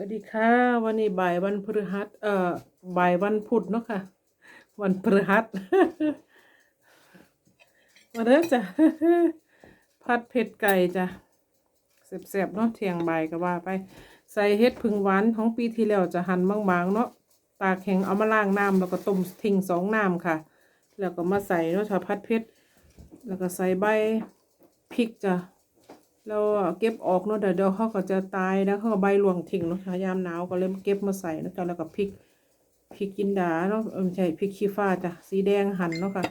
วัสดีค่ะวันนี้บ่ายวันพฤหัสเอ่อบ่ายวันพุธเนาะค่ะ วันพฤหัสมาเด้อจ้ะผัดเผ็ดไก่จ้ะเสียบๆเนาะเที่ยงบ่ายก็ว่าไป ใส่เห็ดพึ่งหวานของปีที่แล้วจะหั่นบางๆเนาะตากแข็งเอามาล้างน้ำแล้วก็ต้มทิ้งสองน้ำค่ะ แล้วก็มาใส่เนาะถ้าผัดเผ็ดแล้วก็ใส่ใบพริกจ้ะ แล้วเก็บออกเนาะเดี๋ยวเดี๋ยวเขาก็จะตายแล้วเขาก็ใบหลวงทิ้งเนาะค่ะยามหนาวก็เลยเก็บมาใส่นะจ๊ะแล้วก็พริกพริกจินดาเนาะไม่ใช่พริกขี้ฟ้าจ้ะสีแดงหั่นเนาะค่ะ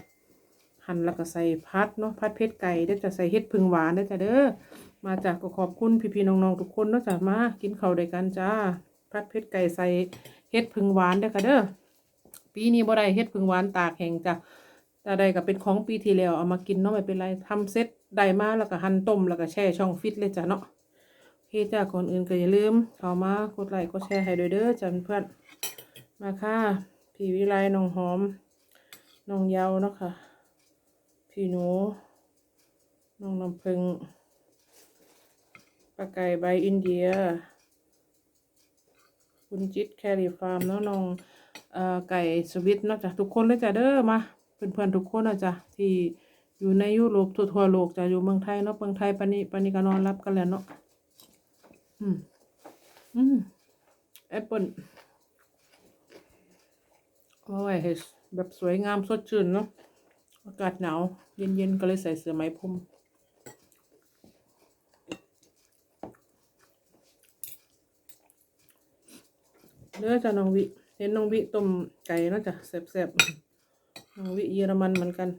หั่นแล้วก็ใส่พัดเนาะพัดเพชรไก่เด้จะใส่เห็ดพึ่งหวานเด้จ้ะเด้อมาจากก็ขอบคุณพี่ๆน้องๆทุกคนเนาะจ้ะมากินข้าวด้วยกันจ้าพัดเพชรไก่ใส่เห็ดพึ่งหวานเด้ค่ะเด้อปีนี้บ่ได้เห็ดพึ่งหวานตากแห้งจ้ะแต่ใดก็เป็นของปีที่แล้วเอามากินเนาะไม่เป็นไรทำเซ็ต ได้มาแล้วก็หั่นต้มแล้วก็แช่ช่องฟิตเลยจ้ะเนาะโอเคจ้าก่อนอื่นก็อย่าลืมเข้ามากดไลค์กดแชร์ให้ด้วยเด้อจ้ะเพื่อนมาค่ะพี่วิไลน้องหอมน้องเยาวเนาะค่ะพี่หนูน้องน้ำพึงปลาไก่ใบอินเดีย คุณจิตแครีฟาร์มเนาะน้องไก่สวิตเนาะจ้ะทุกคนเลยจ้ะเด้อมาเพื่อนๆทุกคนนะจ้ะที่ อยู่ในยุโรปทั่วโลกจะอยู่เมืองไทยเนาะเมืองไทยปานี้ปานี้ก็นอนรับกันแล้วเนาะอืมอืมแอปเปิลโอ้ยแบบสวยงามสดชื่นเนาะอากาศหนาวเย็นๆก็เลยใส่เสื้อไหมพรมเด้อจ้ะน้องวิ เห็นน้องวิต้มไก่เนาะจ้ะแซ่บๆน้องวิเยอรมันเหมือนกัน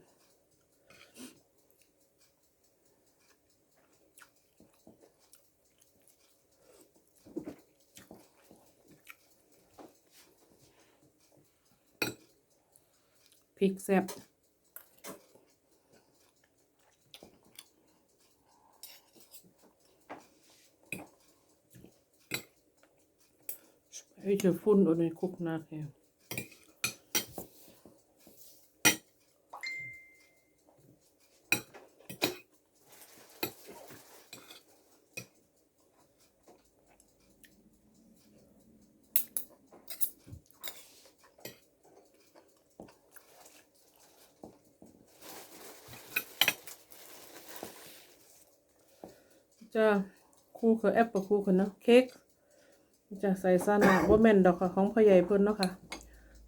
พริกแซ่บWelche Pfund und ich guck nachher. Ja, Kuchen, Äpfelkuchen, ne? Keks. จะใส่ซานะว่าแม่นดอกค่ะของพ่อใหญ่เพิ่นเนาะค่ะ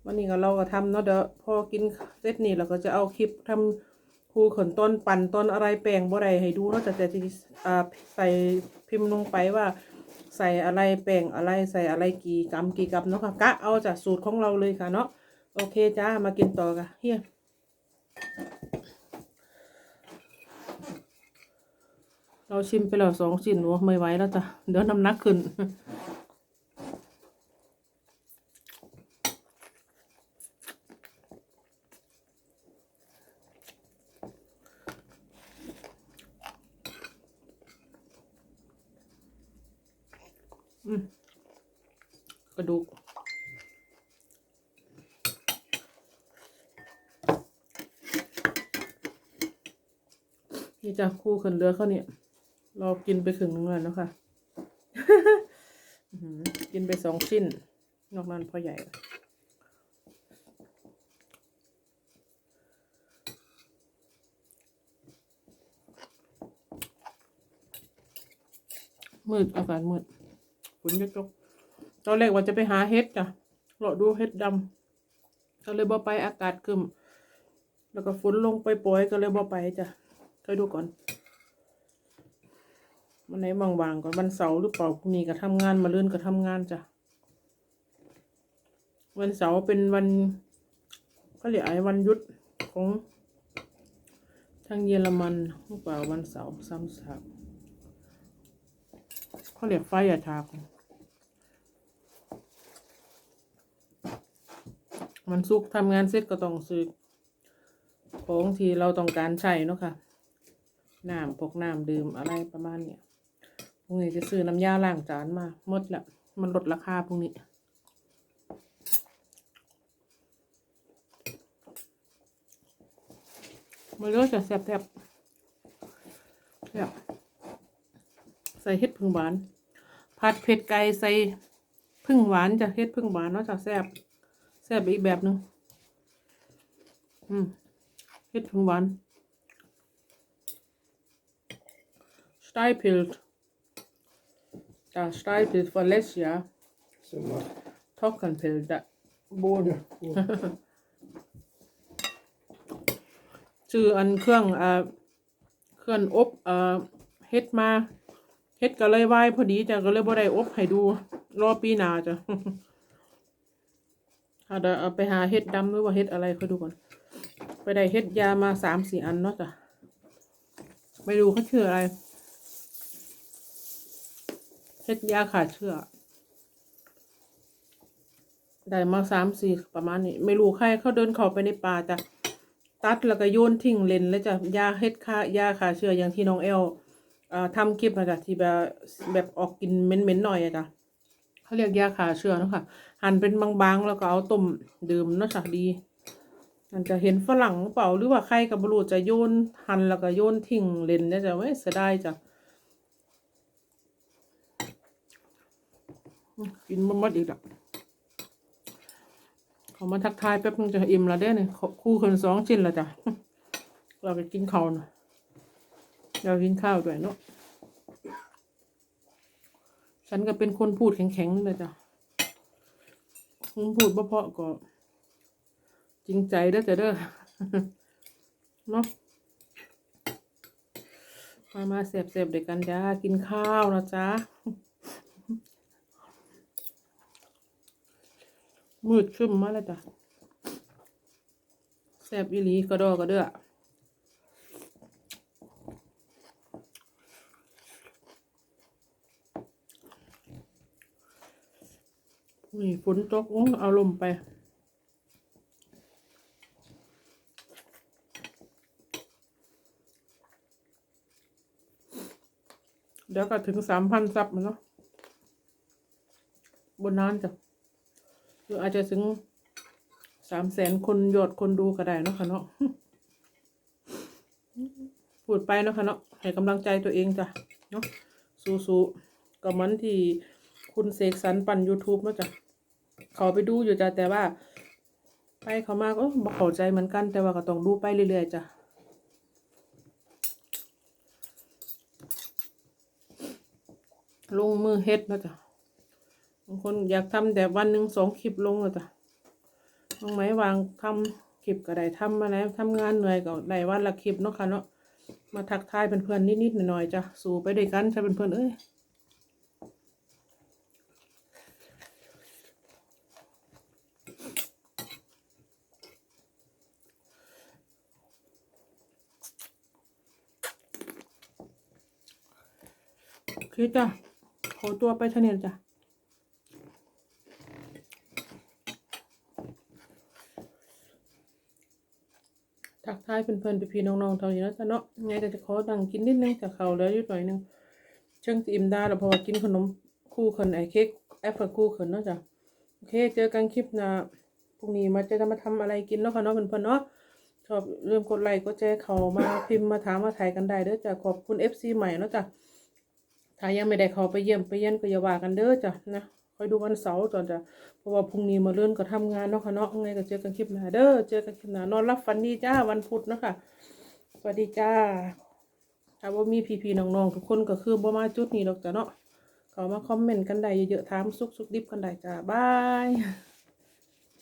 วันนี้ก็เราก็ทำเนาะเดี๋ยวพอกินเสร็จนี่เราก็จะเอาคลิปทำคูขนต้นปั่นต้นอะไรแปลงบ่ได้ให้ดูเนาะแต่จะอ่าใส่พิมพ์ลงไปว่าใส่อะไรแปลงอะไรใส่อะไรกี่กรัมกี่กรัมเนาะค่ะกะเอาจากสูตรของเราเลยค่ะเนาะโอเคจ้ามากินต่อค่ะเฮีย เราชิมไปแล้วสองชิ้นโอ้ไม่ไหวแล้วจ้ะเดี๋ยวน้ำหนักขึ้นอืมกระดูกนี่จะคู่ขันเรือเขาเนี่ย เรากินไปครึ่งหนึงแล้วนะคะกินไปสองชิ้น นอกนั้นพอใหญ่มืดอากาศมืดฝนจะตกตอนแรกว่าจะไปหาเห็ดจ้ะเราดูเห็ดดำก็เลยบ่ไปอากาศคึมแล้วก็ฝนลงไปปล่อยก็เลยบ่ไปจ้ะคอยดูก่อน วันไหนว่างๆก่อนวันเสาร์หรือเปล่าพรุ่งนี้ก็ทำงานมาเลื่อนก็ทำงานจ้ะวันเสาร์เป็นวันก็เรียกไอ้วันหยุดของทางเยอรมันหรือเปล่าวันเสาร์ซ้ำซากเขาเรียกไฟอะทาของมันสุกร์ทำงานเสร็จก็ต้องซื้อของที่เราต้องการใช้เนาะค่ะน้ำพกน้ำดื่มอะไรประมาณเนี้ย รุ่งนี้จะซื้อน้ำยาล้างจานมาหมดละมันลดราคาพรุ่งนี้มันเลือกจะแซ่บแบบใส่เห็ดผึ่งหวาน ผัดเผ็ดไก่ใส่พึ่งหวานจ้ะเฮ็ดพึ่งหวานเนาะจ้ะแซ่บแซ่บอีกแบบหนึ่งอืมเฮ็ดพึ่งหวาน Steipilt. Da Steipilt von letztes Jahr. Så man, Trockenpilt. Da. Boden. och, ชื่ออันเครื่องเอ่อเครื่องอบเอ่อเฮ็ดมาเฮ็ดก็เลยไหวพอดีจ้ะก็เลยบ่ได้อบให้ดู รอปีหน้าจ้ะเอาเดี๋ยวเอาไปหาเฮ็ดดำหรือว่าเฮ็ดอะไรค่อยดูก่อน ไปได้เฮ็ดยามาสามสี่อันเนาะจ้ะ ไม่ดูเขาชื่ออะไร เฮ็ดยาขาดเชื้อได้มาสามสี่ประมาณนี้ ไม่รู้ใครเขาเดินเข้าไปในป่าจ้ะตัดแล้วก็โยนทิ้งเลนแล้วจะยาเฮ็ดค่ายาขาเชื้ออย่างที่น้องเอลอ่าทำคลิปนะจ้ะที่แบบแบบออกกินเหม็นๆหน่อยอะจ้ะเขาเรียกยาขาเชื้อเนาะค่ะหั่นเป็นบางๆแล้วก็เอาต้มดื่มเนาะจ้ะดีมันจะเห็นฝรั่งเปล่าหรือว่าใครกับบรูจะโยนหั่นแล้วก็โยนทิ้งเลนเนี่ยจ้ะเว้ยเสียดายจ้ะอืม กินมันหมดอีกละเขามาทักทายแป๊บนึงจะอิ่มแล้วเด้เนี่ยคู่คนสองชิ้นและจ้ะเราไปกินข้าวนะเรากินข้าวด้วยเนาะฉันก็เป็นคนพูดแข็งๆเลยจ้ะพูดเพาะๆก็ จริงใจเด้อจ้ะเด้อเนาะมามาเสบๆเด็กกันจ้ากินข้าวนะจ๊ะ มืดครึ้มมาแล้วจ้ะแซบอีหลีกระดอกระเด้อนี่ฝนตกอื้อเอาลมไป เดี๋ยวก็ถึงสามพันซับมันเนาะบนนานจ้ะ รืออาจจะถึงสามแสนคนยอดคนดูก็ได้เนาะค่ะเนาะพูดไปเนาะค่ะเนาะให้กำลังใจตัวเองจ้ะเนาะสู้ๆก็เหมือนที่คุณเสกสรรปั่น YouTube เนาะจ้ะเขาไปดูอยู่จ้ะแต่ว่า ไปเขามาก็บอกเข้าใจเหมือนกัน แต่ว่าก็ต้องดูไปเรื่อยๆจ้ะลงมือเฮ็ดเนาะจ้ะ คนอยากทำแต่วันหนึ่งสองคลิปลงเลยจ้ะบางไหมวางทำคลิปก็ได้ทำมาแล้วทำงานเหนื่อยก็ได้วันละคลิปเนาะค่ะเนาะมาทักทายเพื่อนๆนิดๆหน่อยๆจ้ะสู่ไปด้วยกันใช่เพื่อนๆเอ้ยโอเคจ้ะขอตัวไปเท่านี้จ้ะ ทักทายเพื่อนๆพี่ๆน้องๆเท่านี้แล้วจ้ะเนาะไงก็จะขอตังกินนิดนึงจากเขาแล้วยู่หน่อยนึงเชิงจะอิ่มได้แล้วเพราะว่ากินขนมคู่คนไอ้เค้กแอปเปิลคู่คนเนาะจ้ะโอเค เจอกันคลิปหน้าพรุ่งนี้มาจะมาทำอะไรกินเนาะค่ะเนาะเพื่อนๆเนาะชอบเริ่มกดไลค์กดแชร์เขามาพิมพ์มาถามมาถ่ายกันได้เด้อจ้ะขอบคุณ FC ใหม่เนาะจ้ะถ้ายังไม่ได้เขาไปเยี่ยมไปเยี่ยนก็อย่าว่ากันเด้อจ้ะนะ อยดูวันเสาร์จอนจะเพราะว่าพรุ่งนี้มาเลื่อนก็ทำงานเนาะค่ะเนาะไงก็เจอกันคลิปหน้าเด้อเจอกันคลิปหน้านอนรับฝันดีจ้าวันพุธเนาะค่ะสวัสดีจ้าถ้าว่ามีพี่ๆน้องๆทุกคนก็คือบ่มาจุดนี้หรอกจ้ะเนาะเขามาคอมเมนต์กันได้เยอะๆถามสุกๆดิบกันได้จ้าบาย